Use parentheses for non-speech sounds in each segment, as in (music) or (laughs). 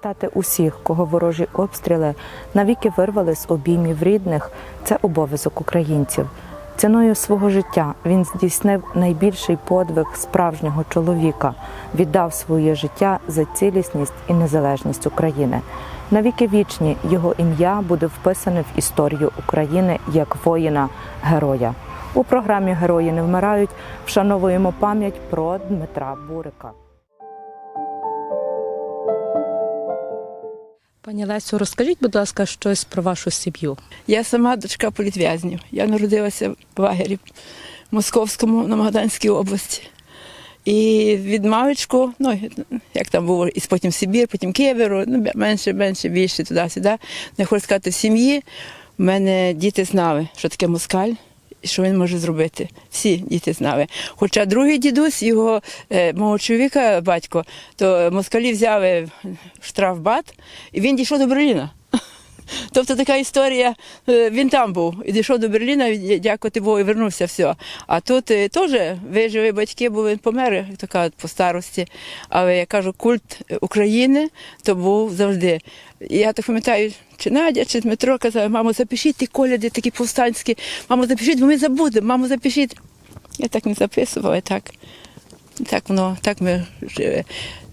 Пам'ятати усіх, кого ворожі обстріли навіки вирвали з обіймів рідних, це обов'язок українців. Ціною свого життя він здійснив найбільший подвиг справжнього чоловіка, віддав своє життя за цілісність і незалежність України. Навіки вічні його ім'я буде вписане в історію України як воїна-героя. У програмі Герої не вмирають вшановуємо пам'ять про Дмитра Бурика. Пані Лесю, розкажіть, будь ласка, щось про вашу сім'ю. Я сама дочка політв'язнів. Я народилася в лагері Московському на Магаданській області. І від мавичку, ну як там було, і потім Сибір, потім Києвіру, ну менше, менше, більше туди-сюди. Не хочу сказати, в сім'ї в мене діти знали, що таке москаль. Що він може зробити? Всі діти знали. Хоча другий дідусь, його е, мого чоловіка, батько, то москалі взяли штрафбат, і він дійшов до Берліна. Тобто така історія, е, він там був і дійшов до Берліна, дякувати Богу, і вернувся все. А тут е, теж вижили батьки, померли, як то кажуть, по старості. Але я кажу, культ України то був завжди. Я так пам'ятаю, чи Надя, чи Дмитро казали, мамо, запишіть ті коляди такі повстанські, мамо, запишіть, бо ми забудемо, мамо, запишіть. Я так не записувала, так. Так воно, так ми жили.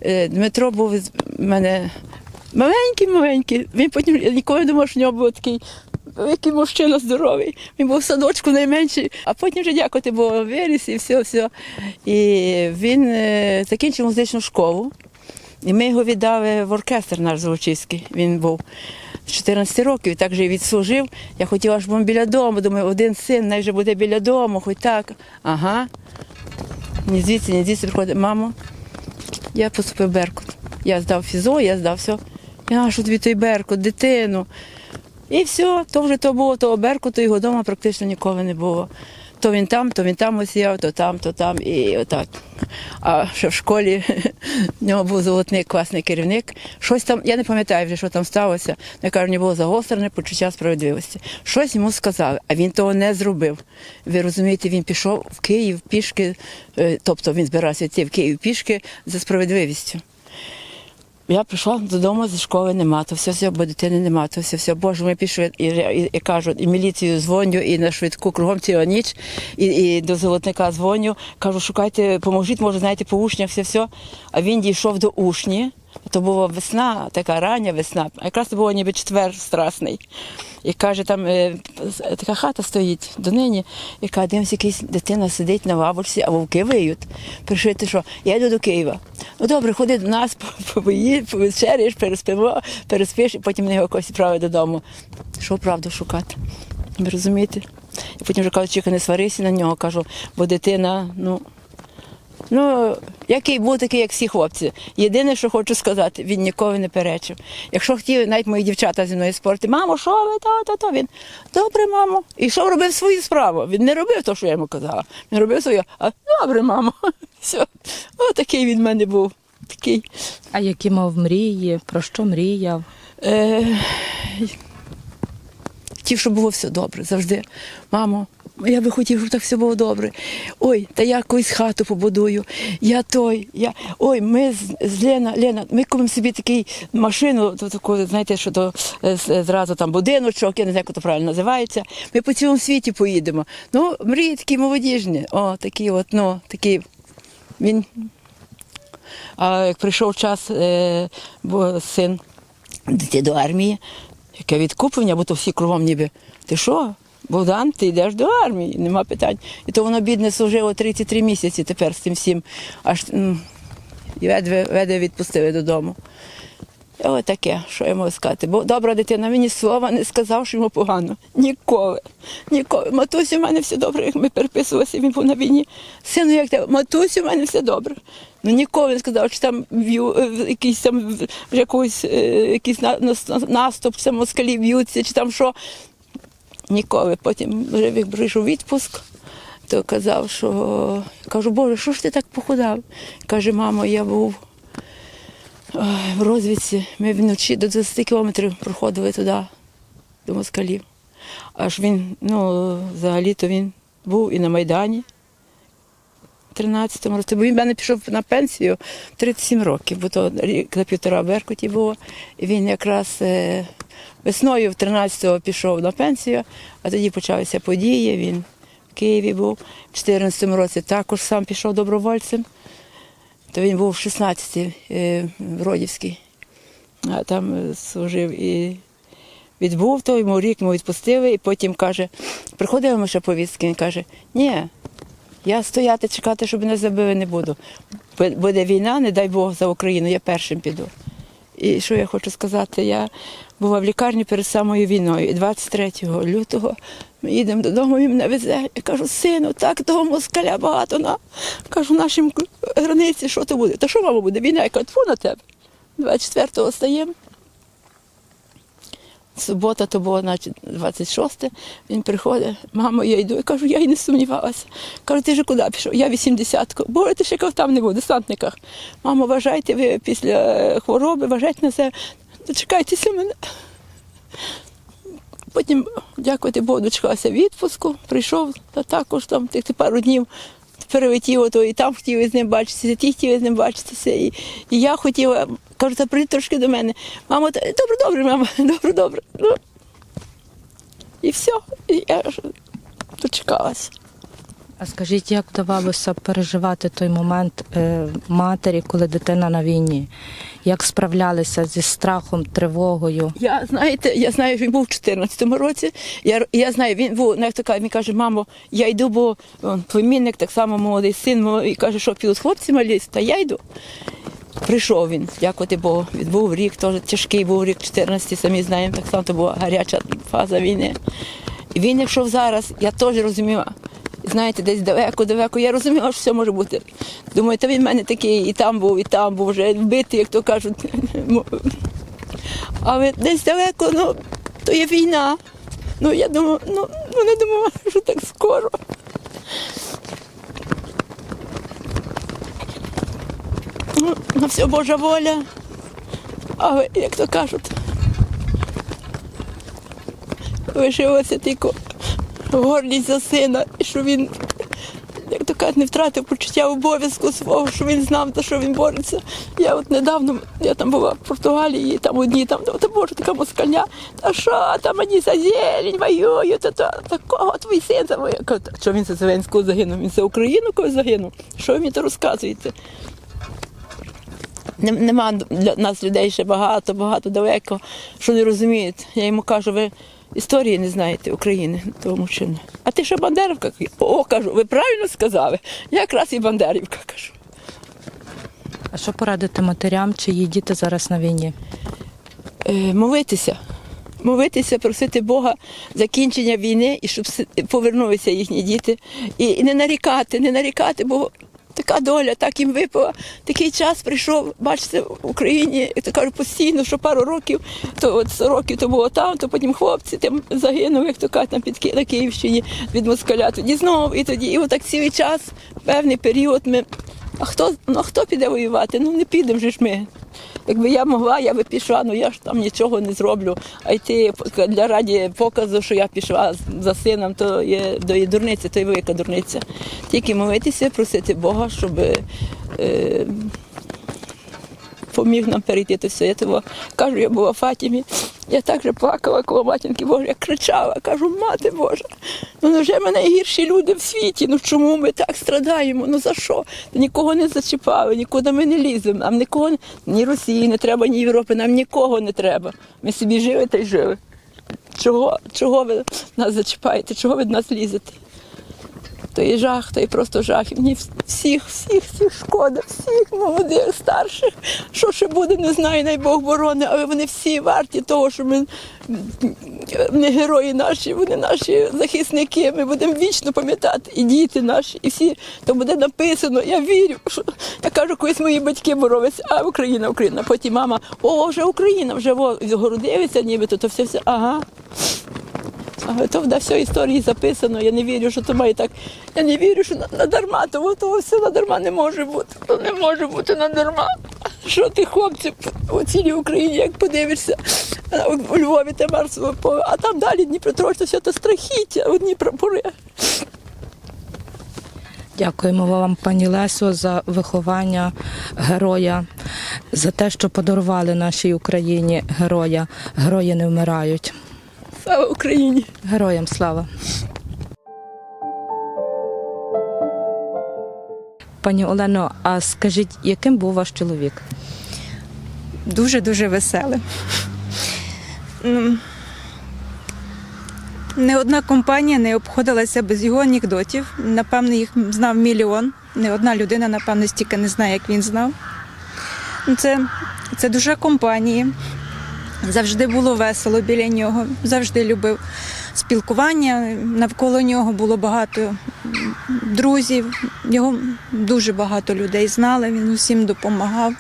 Е, Дмитро був в мене маленький, маленький. Він потім я ніколи не думав, що в нього був такий великий мужчина здоровий. Він був в садочку найменший, а потім вже дякувати Богу, виріс і все, все. І він е, закінчив музичну школу. І ми його віддали в оркестр наш Золочівський. Він був з 14 років, і так же і відслужив. Я хотіла, щоб він біля дому. Думаю, один син, най вже буде біля дому, хоч так. Ага. Ні звідси, ні звідси приходить, мамо, я поступив в Беркут. Я здав фізо, я здав все. Я що тобі той Беркут, дитину. І все, то вже то було, того Беркуту, його вдома практично ніколи не було. То він там, то він там осіяв, то там, то там, і отак. А ще в школі (laughs) в нього був золотний класний керівник. Щось там, я не пам'ятаю вже, що там сталося. Я кажу, не було загострене почуття справедливості. Щось йому сказали, а він того не зробив. Ви розумієте, він пішов в Київ пішки, е, тобто він збирався йти в Київ пішки за справедливістю. Я прийшла додому зі школи, нема, то все, все, бо дитини нема, то все, все. Боже, ми пішли і, і, і кажу, і міліцію дзвоню, і на швидку кругом ціла ніч, і, і до золотника дзвоню, кажу, шукайте, поможіть, може, знаєте, по учнях, все, все. А він дійшов до учні. То була весна, така рання весна, а якраз це було ніби четвер страсний. І каже, там е, така хата стоїть донині, і каже, дивимося, якась дитина сидить на лавочці, а вовки виють. Прийшли, ти що, я йду до Києва. Ну добре, ходи до нас, (laughs) поїдь, повечеряєш, переспимо, переспиш, і потім мене якось відправить додому. Що правду шукати? Ви розумієте? І потім вже кажуть, чекай, не сварися на нього, кажу, бо дитина, ну. Ну, який був такий, як всі хлопці. Єдине, що хочу сказати, він ніколи не перечив. Якщо хотіли, навіть мої дівчата зі мною спорти, мамо, що ви, то, то, то він. Добре, мамо. І що робив свою справу? Він не робив те, що я йому казала. Він робив своє, а добре, мамо. (laughs) Все. О, такий він в мене був. Такий. А які мав мрії, про що мріяв? Е, хотів, щоб було все добре завжди. Мамо, я би хотів, щоб так все було добре. Ой, та я якусь хату побудую. Я той, я. Ой, ми з, з Лена, Лена, ми купимо собі такий машину, то таку, знаєте, що то е, зразу там будиночок, я не знаю, як то правильно називається. Ми по цілому світі поїдемо. Ну, мрії такі молодіжні. О, такі от, ну, такі. Він. А як прийшов час, е, бо син йти до армії, яке відкуплення, бо то всі кругом ніби. Ти що? Богдан, ти йдеш до армії, нема питань. І то воно бідне служило 33 місяці тепер з цим всім. Аж і веде відпустили додому. Ось таке, що я можу сказати. Бо добра дитина мені слова не сказав, що йому погано. Ніколи. Ніколи. Матусю, у мене все добре, як ми переписувалися, він був на війні. Сину, як тебе, матусю, у мене все добре. Ну ніколи не сказав, що там е, якийсь там вже якийсь, е, якийсь наступ, чи там москалі б'ються, чи там що. Ніколи. Потім вже як прийшов відпуск, то казав, що кажу, Боже, що ж ти так похудав? Каже, мамо, я був в розвідці. Ми вночі до 20 кілометрів проходили туди, до москалів. Аж він, ну, взагалі-то він був і на Майдані. 13-му році, бо він мене пішов на пенсію 37 років, бо то рік на півтора Беркуті було. І він якраз е, весною в 13-го пішов на пенсію, а тоді почалися події. Він в Києві був. В 14-му році також сам пішов добровольцем. То він був в 16-й е, в Родівській, а там е, служив і відбув то, йому рік йому відпустили, і потім каже, приходив йому ще повістки, він каже, ні, я стояти, чекати, щоб мене забили, не буду. Буде війна, не дай Бог за Україну, я першим піду. І що я хочу сказати, я була в лікарні перед самою війною, і 23 лютого ми їдемо додому, він мене везе. Я кажу, сину, так того москаля багато на кажу, нашим границі, що то буде? Та що, мама, буде? Війна, я кажу, тьфу на тебе. 24-го стаємо. Субота то було, значить, 26 Він приходить, мамо, я йду. Я кажу, я й не сумнівалася. Кажу, ти ж куди пішов? Я 80-ку. Боже, ти ще там не був, в десантниках. Мамо, вважайте ви після е, хвороби, вважайте на себе. Дочекайтеся мене. Потім, дякувати Богу, дочекався відпуску, прийшов, та також там тих пару днів перелетів, ото і там хотів із ним бачитися, і ті хотів з ним бачитися. І, і я хотіла, кажу, та прийди трошки до мене. Мамо, добре, добре, мама, (laughs) добре, добре. Ну, і все, і я дочекалася. А скажіть, як вдавалося переживати той момент е, матері, коли дитина на війні? Як справлялися зі страхом, тривогою? Я знаєте, я знаю, він був в 14-му році. Я, я знаю, він був як така, він каже, мамо, я йду, бо племінник, так само молодий син, і каже, що підуть хлопці малі, та я йду. Прийшов він, дякувати Богу. Він був рік, теж тяжкий був рік 14, самі знаємо, так само то була гаряча фаза війни. Він, якщо зараз, я теж розуміла. Знаєте, десь далеко, далеко. Я розуміла, що все може бути. Думаю, та він в мене такий і там був, і там був вже вбитий, як то кажуть. (laughs) Але десь далеко, ну, то є війна. Ну, я думаю, ну, ну не думала, (laughs) що так скоро. Ну, на все Божа воля. Але, як то кажуть, лишилося тільки гордість за сина, і що він, як то кажуть, не втратив почуття обов'язку свого, що він знав, за що він бореться. Я от недавно, я там була в Португалії, там одні, там, та боже, така москаля, та що, там одні за зелень воюють, та, та, такого твій син за. Що він за Зеленського загинув? Він за Україну когось загинув? Що ви мені то розказуєте? Нема для нас людей ще багато, багато далеко, що не розуміють. Я йому кажу, ви історії не знаєте України, тому що не. А ти що Бандерівка? О, кажу, ви правильно сказали. Я якраз і Бандерівка кажу. А що порадити матерям, чиї діти зараз на війні? Е, молитися. Молитися, просити Бога закінчення війни і щоб повернулися їхні діти. І не нарікати, не нарікати, бо така доля, так їм випала. Такий час прийшов, бачите, в Україні, як то кажуть, постійно, що пару років, то от 100 років то було там, то потім хлопці там загинули, як то кажуть, там під на Київщині від москаля. Тоді знову і тоді. І отак цілий час, певний період ми. А хто, ну, хто піде воювати? Ну не підемо ж ми. Якби я могла, я би пішла, ну я ж там нічого не зроблю. А йти для раді показу, що я пішла за сином, то є, до є дурниця, то є велика дурниця. Тільки молитися, просити Бога, щоб е, поміг нам перейти то все. Я того кажу, я була в Фатімі, я так же плакала коло матінки Божої, я кричала, кажу, мати Божа, ну невже ми найгірші люди в світі? Ну чому ми так страдаємо? Ну за що? Нікого не зачіпали, нікуди ми не ліземо. Нам нікого ні Росії не треба, ні Європи, нам нікого не треба. Ми собі жили та й жили. Чого, чого ви нас зачіпаєте? Чого ви до нас лізете? То є жах, то є просто жах. І мені всіх, всіх, всіх шкода, всіх молодих, старших. Що ще буде, не знаю, най Бог борони, але вони всі варті того, що ми не герої наші, вони наші захисники. Ми будемо вічно пам'ятати. І діти наші, і всі, то буде написано. Я вірю, що я кажу, колись мої батьки боролися, а Україна, Україна. Потім мама, о, вже Україна, вже во, згору дивиться, нібито, то все все. Ага. То на всій історії записано. Я не вірю, що то має так. Я не вірю, що на- надарма, того того все надарма не може бути. То не може бути надарма. Що ти, хлопці, у цілій Україні, як подивишся, у- у Львові те Марсове поле, а там далі Дніпропетровськ, все то страхіття, одні прапори. Дякуємо вам, пані Лесо, за виховання героя, за те, що подарували нашій Україні героя. Герої не вмирають. Слава Україні! Героям слава. Пані Олено, а скажіть, яким був ваш чоловік? дуже-дуже веселим. Ну, Не одна компанія не обходилася без його анекдотів. Напевно, їх знав мільйон. Не одна людина, напевно, стільки не знає, як він знав. Ну, Це, це дуже компанії. Завжди було весело біля нього, завжди любив спілкування. Навколо нього було багато друзів. Його дуже багато людей знали, він усім допомагав.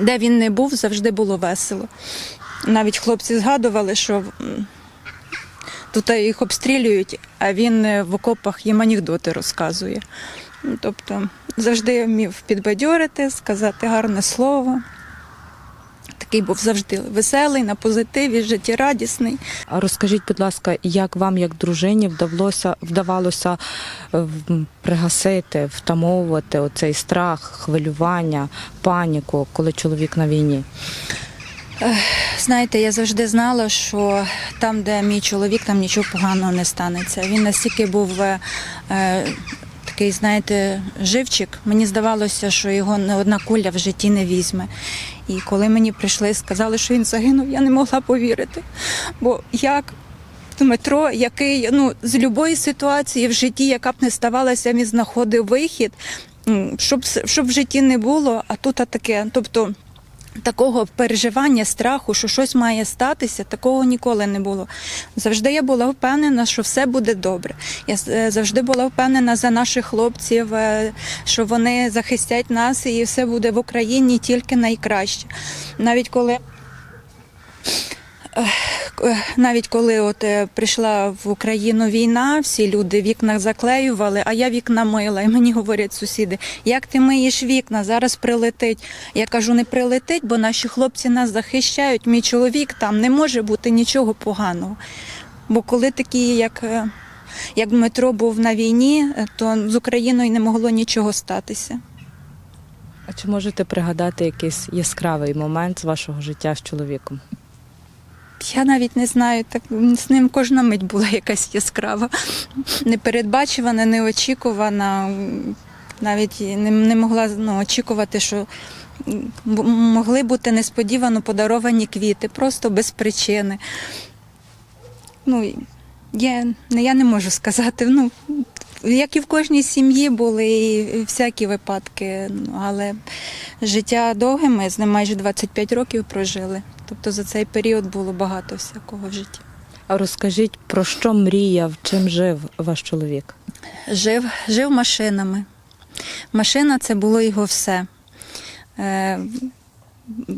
Де він не був, завжди було весело. Навіть хлопці згадували, що тут їх обстрілюють, а він в окопах їм анекдоти розказує. Тобто завжди вмів підбадьорити, сказати гарне слово. Такий був завжди веселий, на позитиві, життєрадісний. А розкажіть, будь ласка, як вам, як дружині, вдавалося е, пригасити, втамовувати оцей страх, хвилювання, паніку, коли чоловік на війні? Знаєте, я завжди знала, що там, де мій чоловік, там нічого поганого не станеться. Він настільки був е, е, такий, знаєте, живчик. Мені здавалося, що його не одна куля в житті не візьме. І коли мені прийшли сказали, що він загинув, я не могла повірити. Бо як Дмитро, який ну, з будь-якої ситуації в житті, яка б не ставалася, він знаходив вихід, щоб, щоб в житті не було, а тут таке. Тобто такого переживання, страху, що щось має статися, такого ніколи не було. Завжди я була впевнена, що все буде добре. Я е, завжди була впевнена за наших хлопців, е, що вони захистять нас і все буде в Україні тільки найкраще. Навіть коли. Навіть коли от е, прийшла в Україну війна, всі люди вікна заклеювали, а я вікна мила. І мені говорять сусіди, як ти миєш вікна, зараз прилетить. Я кажу, не прилетить, бо наші хлопці нас захищають. Мій чоловік там не може бути нічого поганого. Бо коли такі, як, е, як Дмитро був на війні, е, то з Україною не могло нічого статися. А чи можете пригадати якийсь яскравий момент з вашого життя з чоловіком? Я навіть не знаю, так з ним кожна мить була якась яскрава, непередбачувана, неочікувана. Навіть не, не могла ну, очікувати, що могли бути несподівано подаровані квіти, просто без причини. Ну, я, не- я не можу сказати. Ну, як і в кожній сім'ї були і всякі випадки, ну, але життя довге, ми з ним майже 25 років прожили. Тобто за цей період було багато всякого в житті. А розкажіть, про що мріяв, чим жив ваш чоловік? Жив, жив машинами. Машина це було його все. Е,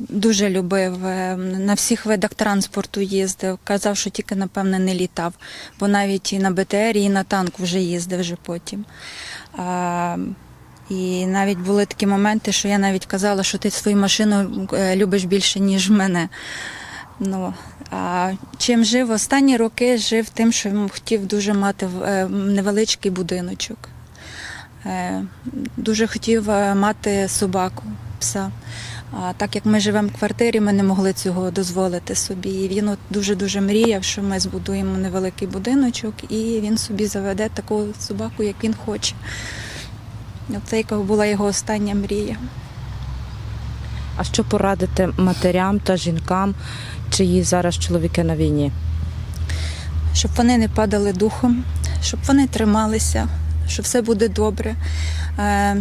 Дуже любив, е, на всіх видах транспорту їздив. Казав, що тільки, напевне, не літав, бо навіть і на БТРі, і на танку вже їздив вже потім. І навіть були такі моменти, що я навіть казала, що ти свою машину е, любиш більше, ніж мене. Ну, а чим жив останні роки, жив тим, що хотів дуже мати е, невеличкий будиночок. Е, Дуже хотів мати собаку, пса. А так як ми живемо в квартирі, ми не могли цього дозволити собі. І він от дуже-дуже мріяв, що ми збудуємо невеликий будиночок, і він собі заведе таку собаку, як він хоче. Це яка була його остання мрія. А що порадити матерям та жінкам, чиї зараз чоловіки на війні? щоб вони не падали духом, щоб вони трималися, що все буде добре. Е,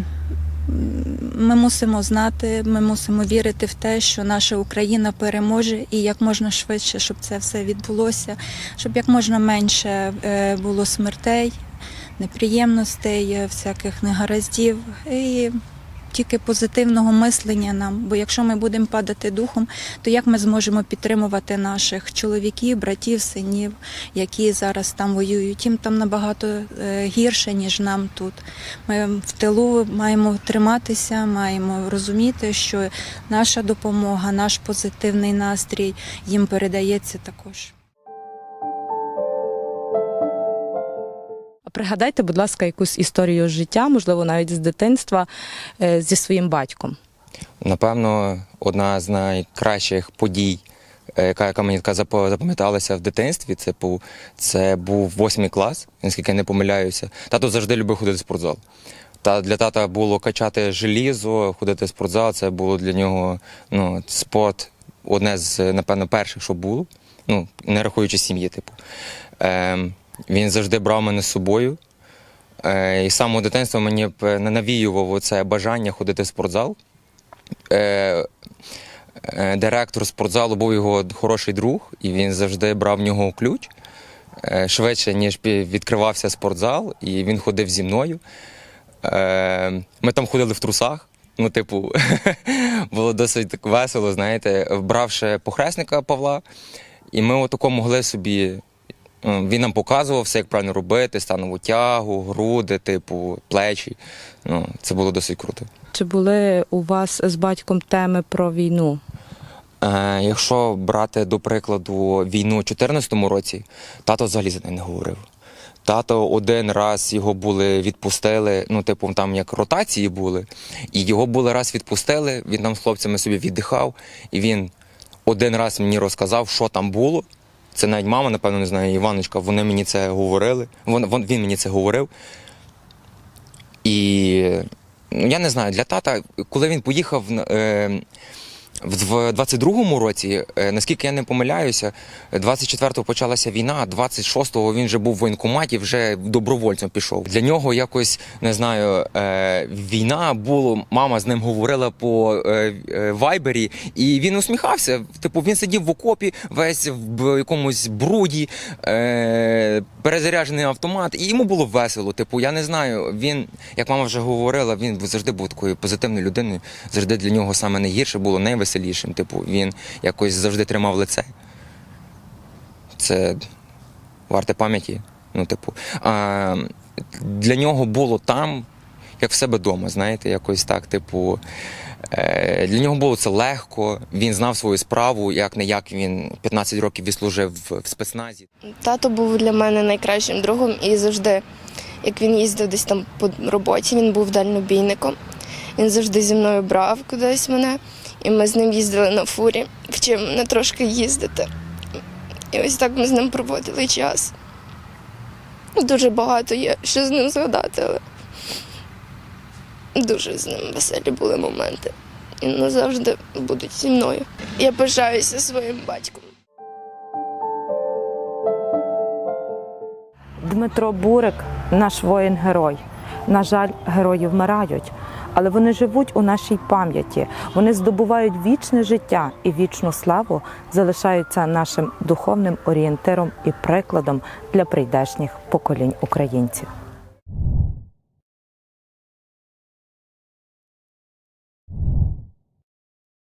Ми мусимо знати, ми мусимо вірити в те, що наша Україна переможе і як можна швидше, щоб це все відбулося, щоб як можна менше е, було смертей, неприємностей, е, всяких негараздів. І тільки позитивного мислення нам. Бо якщо ми будемо падати духом, то як ми зможемо підтримувати наших чоловіків, братів, синів, які зараз там воюють? Їм там набагато е, гірше, ніж нам тут. Ми в тилу маємо триматися, маємо розуміти, що наша допомога, наш позитивний настрій їм передається також. Пригадайте, будь ласка, якусь історію з життя, можливо, навіть з дитинства е, зі своїм батьком. Напевно, одна з найкращих подій, е, яка, яка мені така запам'яталася в дитинстві, це був, це був восьмий клас, наскільки я не помиляюся. Тато завжди любив ходити в спортзал. Та для тата було качати желізо, ходити в спортзал. Це було для нього ну, спорт, одне з, напевно, перших, що було. Ну, не рахуючи сім'ї, типу. Ем, він завжди брав мене з собою. Е, і з самого дитинства мені не навіював це бажання ходити в спортзал. Е, е, директор спортзалу був його хороший друг, і він завжди брав в нього ключ е, швидше, ніж відкривався спортзал, і він ходив зі мною. Е, Ми там ходили в трусах. Ну, типу, (laughs) було досить так весело, знаєте, бравши похресника Павла, і ми отако могли собі. Він нам показував все, як правильно робити, станову тягу, груди, типу, плечі. Ну, це було досить круто. Чи були у вас з батьком теми про війну? Е, якщо брати до прикладу війну у 2014 році, тато взагалі за неї не говорив. Тато один раз його були відпустили, ну, типу, там як ротації були, і його були раз відпустили, він там з хлопцями собі віддихав, і він один раз мені розказав, що там було. Це навіть мама, напевно, не знає, Іваночка, вони мені це говорили. Вон, вон, він мені це говорив. І ну, я не знаю, для тата, коли він поїхав е, в 22-му році, е, наскільки я не помиляюся, 24-го почалася війна, 26-го він вже був в воєнкоматі, вже добровольцем пішов. Для нього якось не знаю, е, війна було. Мама з ним говорила по е, вайбері, і він усміхався. Типу, він сидів в окопі, весь в якомусь бруді, перезаряджений автомат, і йому було весело. Типу, я не знаю. Він, як мама вже говорила, він завжди був такою позитивною людиною. Завжди для нього саме найгірше було найвеселішим. Типу, він якось завжди тримав лице. Це варте пам'яті. Ну, типу, а, для нього було там, як в себе вдома, знаєте, якось так, типу. Е, Для нього було це легко, він знав свою справу, як не як він 15 років відслужив в спецназі. Тато був для мене найкращим другом і завжди, як він їздив десь там по роботі, він був дальнобійником. Він завжди зі мною брав кудись мене, і ми з ним їздили на фурі, вчив мене трошки їздити. І ось так ми з ним проводили час. Дуже багато є що з ним згадати, але дуже з ним веселі були моменти. І назавжди будуть зі мною. Я пишаюся своїм батьком. Дмитро Бурик наш воїн-герой. На жаль, герої вмирають, але вони живуть у нашій пам'яті. Вони здобувають вічне життя і вічну славу залишаються нашим духовним орієнтиром і прикладом для прийдешніх поколінь українців.